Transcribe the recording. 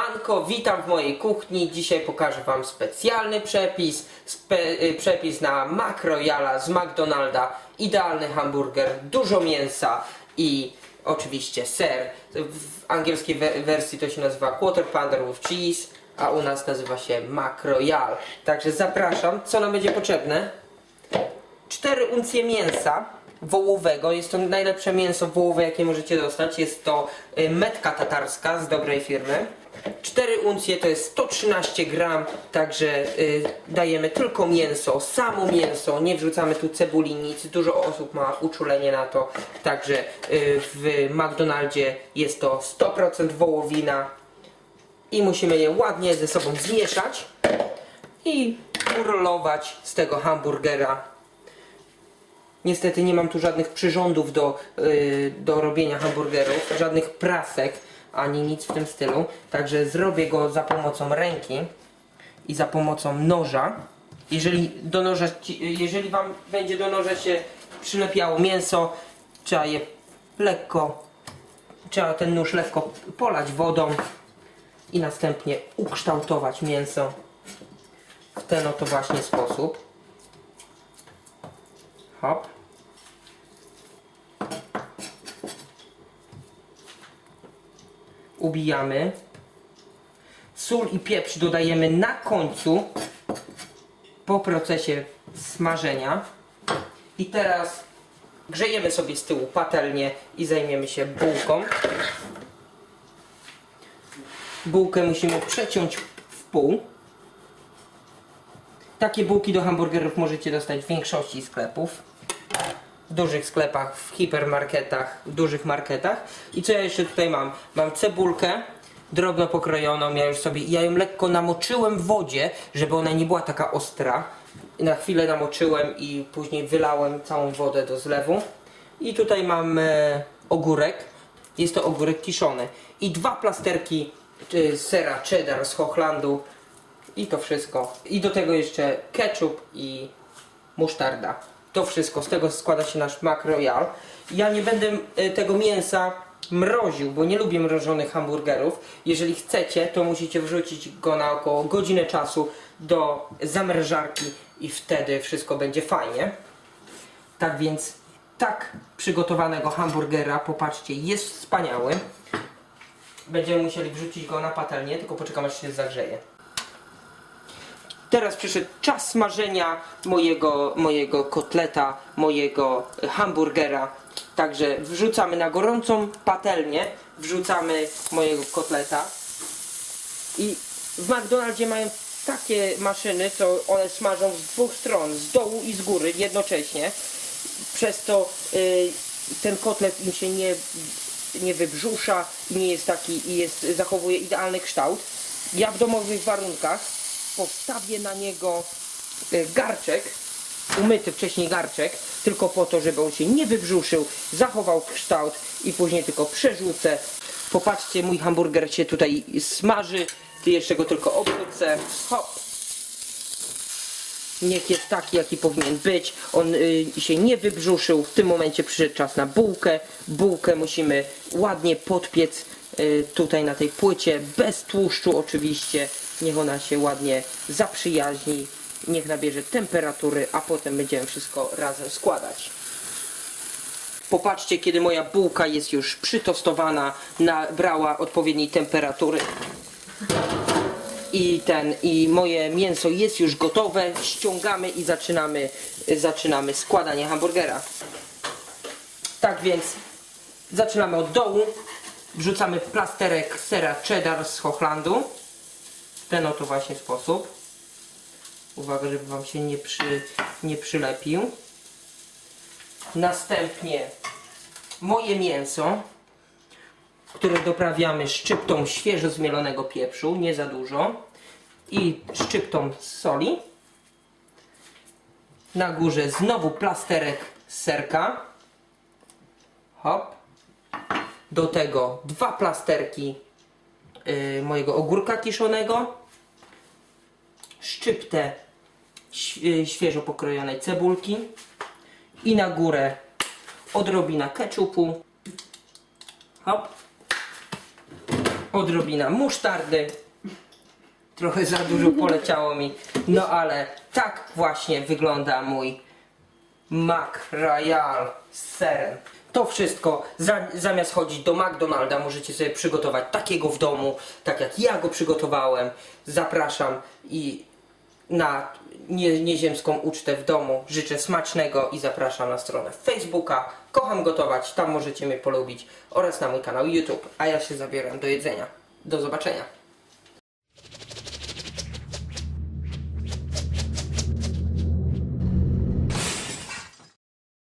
Manko, witam w mojej kuchni. Dzisiaj pokażę Wam specjalny przepis. Spe, y, przepis na makrojala z McDonalda. Idealny hamburger, dużo mięsa i oczywiście ser. W angielskiej we- wersji to się nazywa Quarter Pounder with Cheese, a u nas nazywa się makrojal. Także zapraszam. Co nam będzie potrzebne? 4 uncje mięsa wołowego. Jest to najlepsze mięso wołowe, jakie możecie dostać. Jest to y, metka tatarska z dobrej firmy. 4 uncje to jest 113 gram, także y, dajemy tylko mięso, samo mięso, nie wrzucamy tu cebuli, nic. Dużo osób ma uczulenie na to, także y, w McDonaldzie jest to 100% wołowina i musimy je ładnie ze sobą zmieszać i urolować z tego hamburgera Niestety nie mam tu żadnych przyrządów do, yy, do robienia hamburgerów, żadnych prasek, ani nic w tym stylu. Także zrobię go za pomocą ręki i za pomocą noża. Jeżeli do noża, jeżeli wam będzie do noża się przylepiało mięso, trzeba je lekko, trzeba ten nóż lekko polać wodą i następnie ukształtować mięso w ten oto właśnie sposób. Hop. Ubijamy. Sól i pieprz dodajemy na końcu po procesie smażenia. I teraz grzejemy sobie z tyłu patelnię i zajmiemy się bułką. Bułkę musimy przeciąć w pół. Takie bułki do hamburgerów możecie dostać w większości sklepów. W dużych sklepach, w hipermarketach, w dużych marketach. I co ja jeszcze tutaj mam? Mam cebulkę drobno pokrojoną. Ja już sobie, ja ją lekko namoczyłem w wodzie, żeby ona nie była taka ostra. Na chwilę namoczyłem i później wylałem całą wodę do zlewu. I tutaj mam e, ogórek. Jest to ogórek kiszony. I dwa plasterki e, sera cheddar z Hochlandu. I to wszystko. I do tego jeszcze ketchup i musztarda. To wszystko, z tego składa się nasz Mac Royal. Ja nie będę e, tego mięsa mroził, bo nie lubię mrożonych hamburgerów. Jeżeli chcecie, to musicie wrzucić go na około godzinę czasu do zamrażarki i wtedy wszystko będzie fajnie. Tak więc, tak przygotowanego hamburgera, popatrzcie, jest wspaniały. Będziemy musieli wrzucić go na patelnię, tylko poczekam aż się zagrzeje. Teraz przyszedł czas smażenia mojego, mojego kotleta, mojego hamburgera. Także wrzucamy na gorącą patelnię, wrzucamy mojego kotleta. I w McDonaldzie mają takie maszyny, co one smażą z dwóch stron, z dołu i z góry jednocześnie. Przez to y, ten kotlet im się nie, nie wybrzusza i nie jest taki i jest, zachowuje idealny kształt. Ja w domowych warunkach postawię na niego y, garczek, umyty wcześniej garczek, tylko po to, żeby on się nie wybrzuszył, zachował kształt i później tylko przerzucę. Popatrzcie, mój hamburger się tutaj smaży, ty jeszcze go tylko obrócę. Hop. Niech jest taki, jaki powinien być. On y, się nie wybrzuszył. W tym momencie przyszedł czas na bułkę. Bułkę musimy ładnie podpiec y, tutaj na tej płycie, bez tłuszczu oczywiście. Niech ona się ładnie zaprzyjaźni. Niech nabierze temperatury, a potem będziemy wszystko razem składać. Popatrzcie, kiedy moja bułka jest już przytostowana, nabrała odpowiedniej temperatury i ten i moje mięso jest już gotowe, ściągamy i zaczynamy zaczynamy składanie hamburgera. Tak więc zaczynamy od dołu. Wrzucamy plasterek sera cheddar z Hochlandu. Ten oto właśnie sposób. Uwaga, żeby wam się nie, przy, nie przylepił. Następnie moje mięso które doprawiamy szczyptą świeżo zmielonego pieprzu, nie za dużo, i szczyptą soli. Na górze znowu plasterek serka. Hop. Do tego dwa plasterki y, mojego ogórka kiszonego. Szczyptę y, świeżo pokrojonej cebulki. I na górę odrobina ketchupu. Hop odrobina musztardy. Trochę za dużo poleciało mi. No ale tak właśnie wygląda mój Mac Royal z serem. To wszystko, za, zamiast chodzić do McDonalda, możecie sobie przygotować takiego w domu, tak jak ja go przygotowałem. Zapraszam i na nie, nieziemską ucztę w domu. Życzę smacznego i zapraszam na stronę Facebooka. Kocham gotować, tam możecie mnie polubić oraz na mój kanał YouTube. A ja się zabieram do jedzenia. Do zobaczenia.